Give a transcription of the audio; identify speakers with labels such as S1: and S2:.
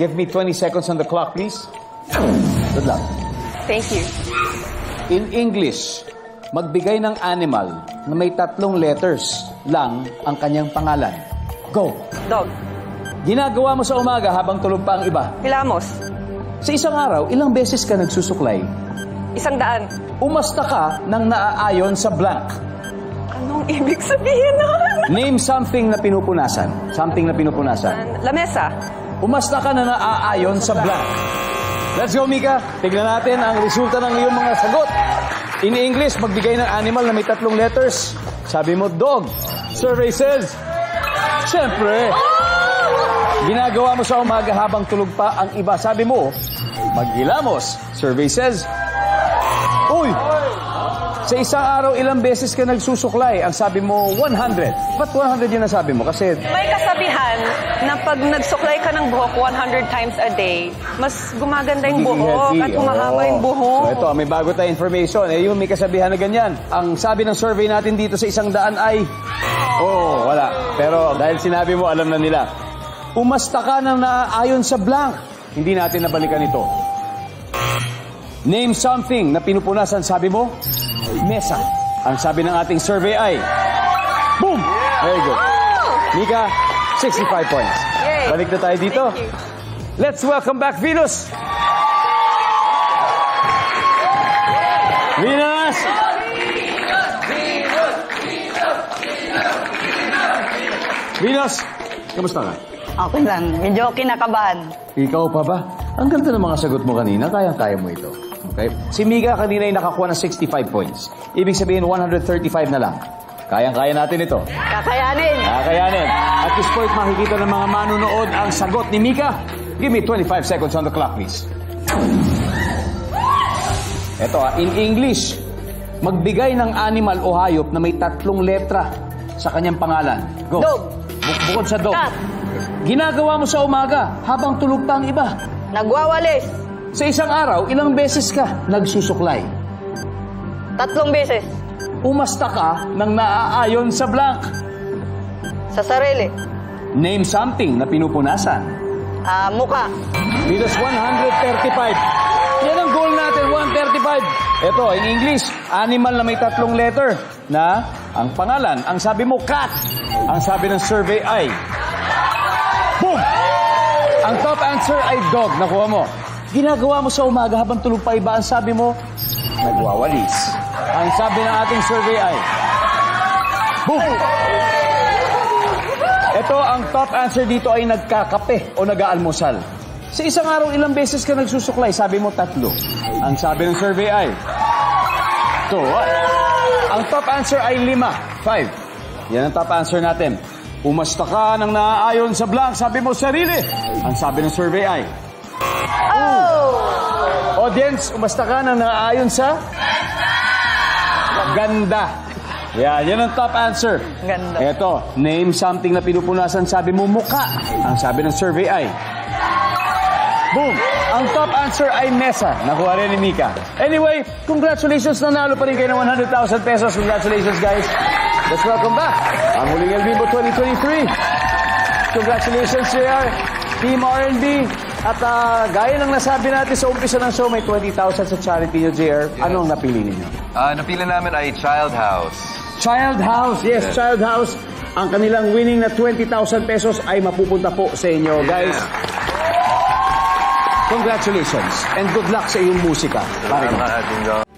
S1: Give me 20 seconds on the clock, please. Good luck.
S2: Thank you.
S1: In English, magbigay ng animal na may tatlong letters lang ang kanyang pangalan. Go.
S2: Dog.
S1: Ginagawa mo sa umaga habang tulog pa ang iba.
S2: Hilamos.
S1: Sa isang araw, ilang beses ka nagsusuklay?
S2: Isang daan.
S1: Umasta ka ng naaayon sa blank.
S2: Anong ibig sabihin nun?
S1: Name something na pinupunasan. Something na pinupunasan.
S2: Lamesa.
S1: Umasta ka na naaayon sa blank. Let's go, Mika. Tignan natin ang resulta ng iyong mga sagot. In English, magbigay ng animal na may tatlong letters. Sabi mo, dog. Survey says, Siyempre, ginagawa mo sa umaga habang tulog pa ang iba. Sabi mo, maghilamos. Survey says, Uy! Sa isang araw, ilang beses ka nagsusuklay? Ang sabi mo, 100. Ba't 100 yun ang sabi mo? Kasi
S2: May kasabihan na pag nagsuklay ka ng buhok 100 times a day, mas gumaganda yung buhok at humahaba yung buhok.
S1: So ito, may bago tayong information. Eh, yung may kasabihan na ganyan. Ang sabi ng survey natin dito sa isang daan ay, oh, wala. Pero dahil sinabi mo, alam na nila. Umasta ka ng naaayon sa blank. Hindi natin nabalikan ito. Name something na pinupunasan, sabi mo? Mesa. Ang sabi ng ating survey ay, boom! Very good. Mika, 65 points.
S2: Yay.
S1: Balik na tayo dito. Let's welcome back Venus. Venus! Venus! Kamusta ka?
S3: Okay lang. Medyo kinakabahan.
S1: Ikaw pa ba? Ang ganda ng mga sagot mo kanina. Kayang-kaya mo ito. Okay? Si Mika kanina ay nakakuha ng 65 points. Ibig sabihin, 135 na lang. Kayang-kaya natin ito.
S3: Kakayanin.
S1: Kakayanin. At this point, makikita ng mga manunood ang sagot ni Mika. Give me 25 seconds on the clock, please. Ito ah, in English, magbigay ng animal o hayop na may tatlong letra sa kanyang pangalan. Go.
S3: Dog.
S1: Bu- bukod sa dog.
S3: Cat.
S1: Ginagawa mo sa umaga habang tulog pa ang iba.
S3: Nagwawalis.
S1: Sa isang araw, ilang beses ka nagsusuklay?
S3: Tatlong beses.
S1: Umasta ka ng naaayon sa blank.
S3: Sa sarili.
S1: Name something na pinupunasan.
S3: Ah, muka.
S1: Minus 135. Yan ang goal natin, 135. Ito, in English, animal na may tatlong letter na ang pangalan. Ang sabi mo, cat. Ang sabi ng survey ay, boom! Ang top answer ay dog. Nakuha mo. Ginagawa mo sa umaga habang tulog pa iba. Ang sabi mo, nagwawalis. Ang sabi ng ating survey ay, boom! Ito, ang top answer dito ay nagkakape o nag-aalmusal. Sa isang araw, ilang beses ka nagsusuklay? Sabi mo, tatlo. Ang sabi ng survey ay, to, ang top answer ay lima, five. Yan ang top answer natin. Umasta ka ng naaayon sa blank, sabi mo, sarili. Ang sabi ng survey ay,
S3: Oh!
S1: Audience, umasta ka ng naaayon sa ganda. Yan, yan ang top answer.
S3: Ganda.
S1: Eto, name something na pinupunasan, sabi mo mukha. Ang sabi ng survey ay, boom! Ang top answer ay mesa. Nakuha rin ni Mika. Anyway, congratulations, nanalo pa rin kayo ng 100,000 pesos. Congratulations, guys. Let's welcome back ang huling El Vivo 2023. Congratulations, JR. Team R&B. At ah, gaya ng nasabi natin sa umpisa ng show, may 20,000 sa charity nyo, JR. Anong napili ninyo?
S4: Ah, napili namin ay Child House.
S1: Child House. Yes, Child House. Ang kanilang winning na 20,000 pesos ay mapupunta po sa inyo, guys. Congratulations and good luck sa iyong musika.
S4: Salamat, Jingo.